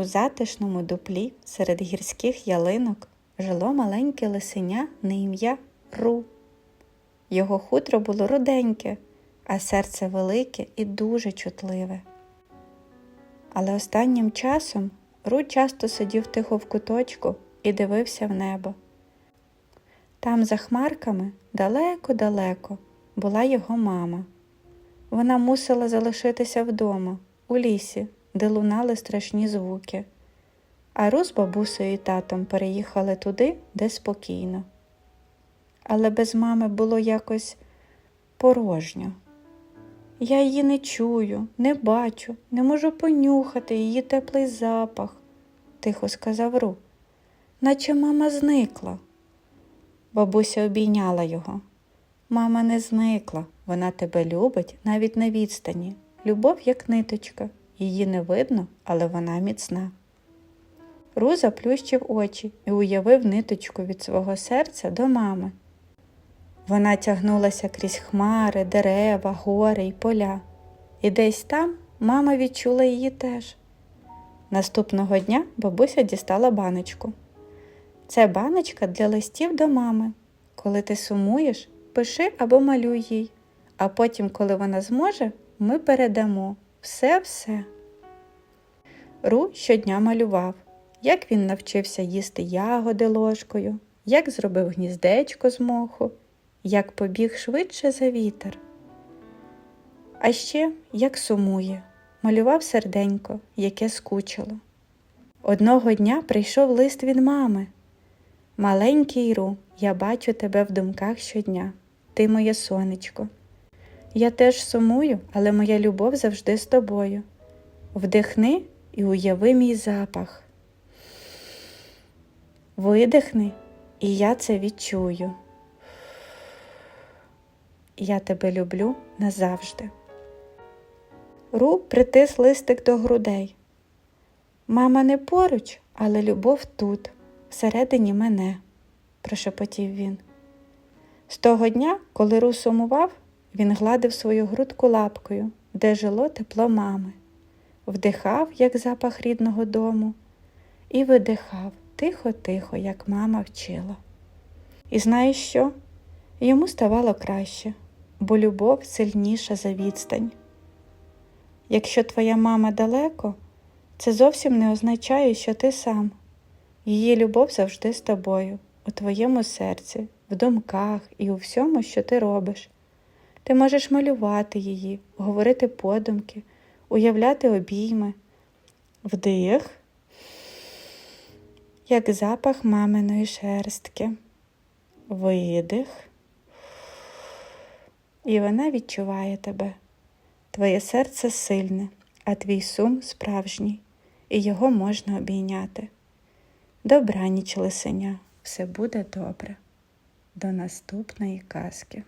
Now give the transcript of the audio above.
У затишному дуплі серед гірських ялинок жило маленьке лисеня на ім'я Ру. Його хутро було руденьке, а серце велике і дуже чутливе. Але останнім часом Ру часто сидів тихо в куточку і дивився в небо. Там, за хмарками, далеко-далеко, була його мама. Вона мусила залишитися вдома, у лісі, де лунали страшні звуки. А Ру з бабусею і татом переїхали туди, де спокійно. Але без мами було якось порожньо. Я її не чую, не бачу, не можу понюхати її теплий запах, тихо сказав Ру, наче мама зникла. Бабуся обійняла його. Мама не зникла, вона тебе любить навіть на відстані. Любов як ниточка, її не видно, але вона міцна. Ру заплющив очі і уявив ниточку від свого серця до мами. Вона тягнулася крізь хмари, дерева, гори й поля, і десь там мама відчула її теж. Наступного дня бабуся дістала баночку. Це баночка для листів до мами. Коли ти сумуєш, пиши або малюй їй, а потім, коли вона зможе, ми передамо все-все. Ру щодня малював, як він навчився їсти ягоди ложкою, як зробив гніздечко з моху, як побіг швидше за вітер. А ще як сумує, малював серденько, яке скучило. Одного дня прийшов лист від мами. Маленький Ру, я бачу тебе в думках щодня. Ти моє сонечко. Я теж сумую, але моя любов завжди з тобою. Вдихни і уяви мій запах. Видихни, і я це відчую. Я тебе люблю назавжди. Ру притис листик до грудей. Мама не поруч, але любов тут, всередині мене, прошепотів він. З того дня, коли Ру сумував, він гладив свою грудку лапкою, де жило тепло мами, вдихав, як запах рідного дому, і видихав тихо-тихо, як мама вчила. І знаєш що? Йому ставало краще, бо любов сильніша за відстань. Якщо твоя мама далеко, це зовсім не означає, що ти сам. Її любов завжди з тобою, у твоєму серці, в думках і у всьому, що ти робиш. Ти можеш малювати її, говорити подумки, уявляти обійми, вдих, як запах маминої шерстки, видих, і вона відчуває тебе. Твоє серце сильне, а твій сум справжній, і його можна обійняти. Добраніч, лисеня, все буде добре. До наступної казки.